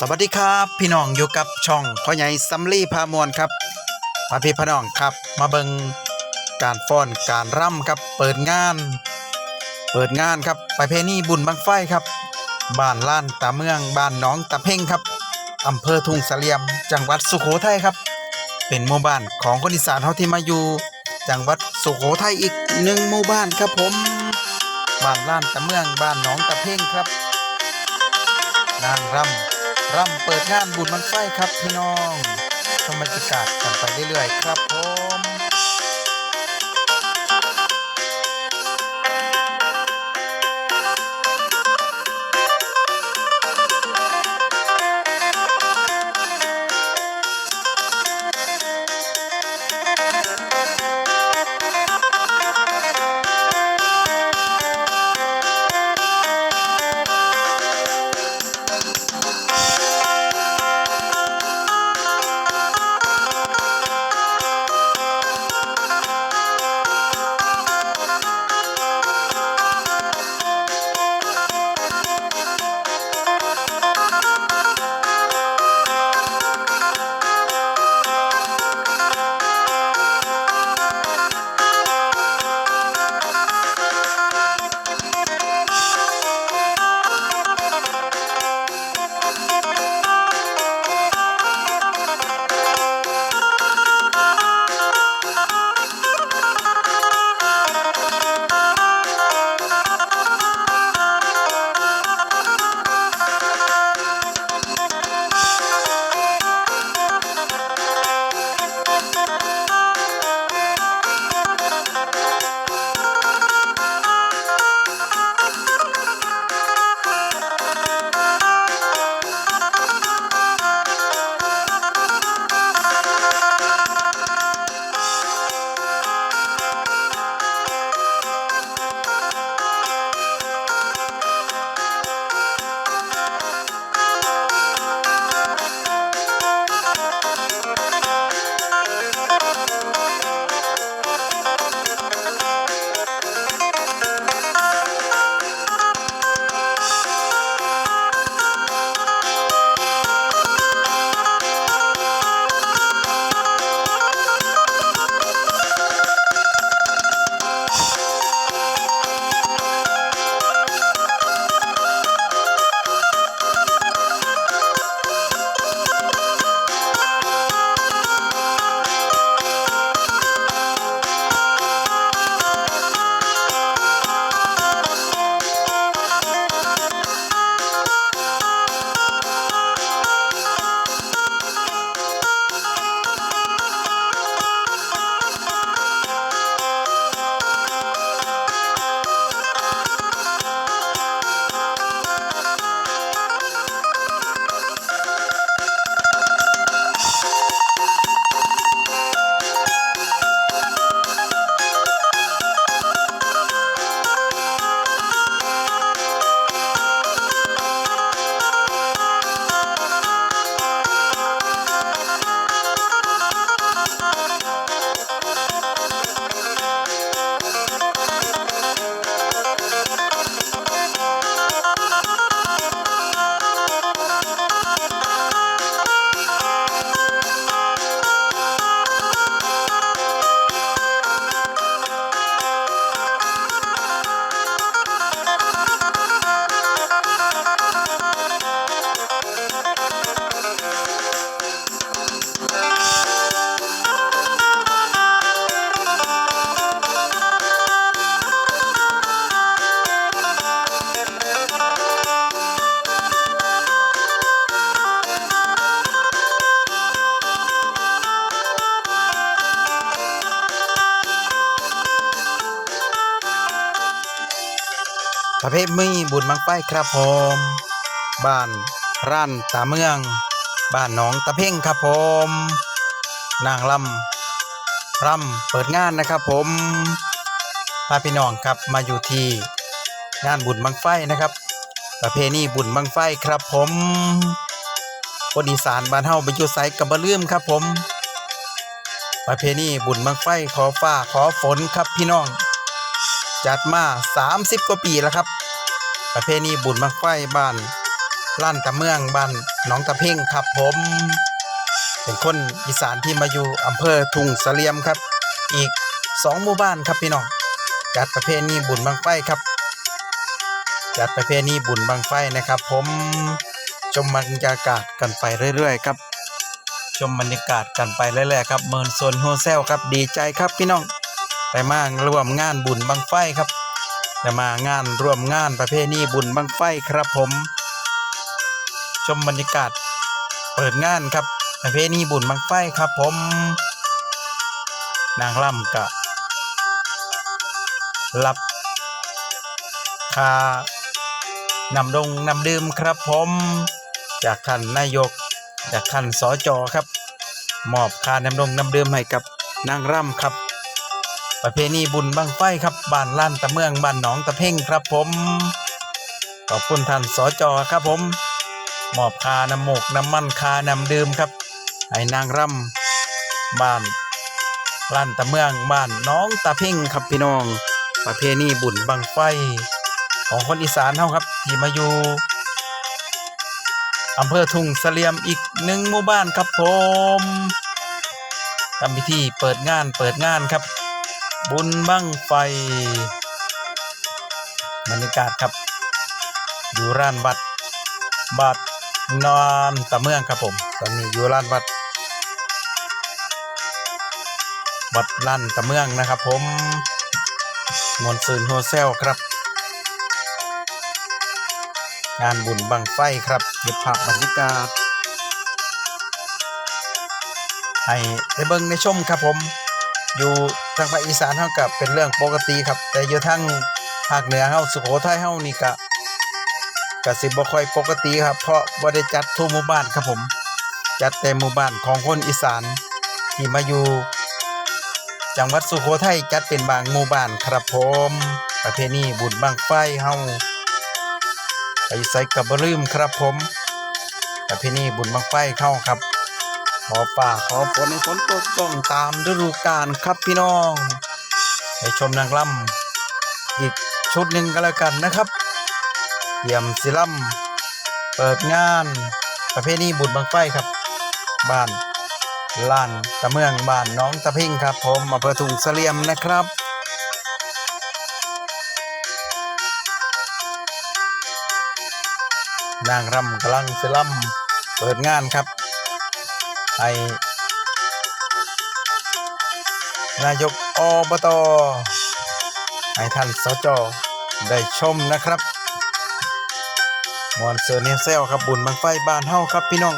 สวัสดีครับ พี่น้องอยู่กับช่องพ่อใหญ่ซัมลี่พามวลครับมาพี่พี่น้องครับ มาเบิงการฟ้อนการร่ำครับเปิดงาน เปิดงานครับไปเพณีบุญบังไฟครับบ้านล้านตาเมืองบ้านหนองตะเพ่งครับอำเภอทุ่งเสลี่ยม จังหวัดสุโขทัยครับ เป็นหมู่บ้านของคนอีสานเฮาที่มาอยู่ จังหวัดสุโขทัยอีกหนึ่งหมู่บ้านครับผมบ้านล้านตะเมืองบ้านหนองตะเพ่งครับ นางรำ รำเปิดงานบุญมันไฟครับพี่น้องทำบรรยากาศกันไปเรื่อยๆ ครับผม ประเพณีบุญบังไฟครับผมบ้านร้านตาเมือง บ้านหนองตะเพ่งครับผมนางลำรำเปิดงานนะครับผมพาพี่น้องครับมาอยู่ที่งานบุญบังไฟนะครับ ประเพณีบุญบังไฟครับผมคนอีสานบ้านเฮาไปอยู่ไสกับบ่ลืมครับผม ประเพณีบุญบังไฟขอฟ้าขอฝนครับพี่น้อง จัดมา 30 กว่าปีแล้วครับ ประเพณีบุญบังไฟบ้านล้านตะเมืองบ้านหนองตะเพ่งครับผม เป็นคนอีสานที่มาอยู่อำเภอทุ่งเสลียมครับ อีกสองหมู่บ้านครับพี่น้อง จัดประเพณีบุญบังไฟครับ จัดประเพณีบุญบังไฟนะครับ ผมชมบรรยากาศกันไปเรื่อย ๆ ครับ ชมบรรยากาศกันไปเรื่อยๆครับเมินโซนโฮเซลครับดีใจครับพี่น้อง ได้มาร่วมงานบุญบังไฟครับได้มางานร่วมงานประเพณีบุญบังไฟครับผม ชมบรรยากาศเปิดงานครับประเพณีบุญบังไฟครับผม นางล่ำกะรับคานำดงนำดื่มครับผม จากท่านนายก จากท่านสอจอครับ มอบคานำดงนำดื่มให้กับนางร่ำครับ ประเพณีบุญบังไฟครับบ้านล้านตะเมืองบ้านหนองตะเพ่งครับผม ขอบคุณท่านสอจอครับผมมอบคาน้ำหมกน้ำมันคานำดื่มครับให้นางรำบ้านล้านตะเมืองบ้านน้องตะเพ่งครับพี่น้อง ประเพณีบุญบังไฟ ของคนอีสานเฮาครับที่มาอยู่อำเภอทุ่งเสลียมอีกหนึ่งหมู่บ้านครับผมทำพิธีเปิดงานเปิดงานครับ บุญบั้งไฟบรรยากาศครับ อยู่ร้านวัดบัดนอนตะเมืองครับผม ตอนนี้อยู่ร้านวัดวัดลั่นตะเมืองนะครับ ผมมวนซืนโฮเซลครับ งานบุญบังไฟครับเก็บภาพบรรยากาศให้ได้เบิ่งในชมครับผม อยู่ทางภาคอีสานเฮากับเป็นเรื่องปกติครับ แต่อยู่ทางภาคเหนือเฮาสุโขทัยเฮานี่ก็ก็สิบ่ค่อยปกติครับ เพราะบ่ได้จัดทั่วหมู่บ้านครับผม จัดแต่หมู่บ้านของคนอีสานที่มาอยู่จังหวัดสุโขทัยจัดเป็นบางหมู่บ้านครับผมประเพณีบุญบังไฟเฮาไปใส่กับบลืมครับผมประเพณีบุญบังไฟเข้าครับ ขอป่าขอฝนให้ฝนตกต้องตามฤดูกาลครับพี่น้องไปชมนางลำอีกชุดหนึ่งก็แล้วกันนะครับเตรียมสิล่ำเปิดงานประเพณีบุญบังไฟครับ บ้านลานตะเมืองบ้านน้องตะพ่งครับ ผมอำเภอทุ่งเสลียมนะครับนางรำกำลังสิล่ำเปิดงานครับ ให้นายกอบตให้ท่านสจได้ชมนะครับมอนเซอร์เนเซลครับบุญบังไฟบ้านเฮาครับพี่น้อง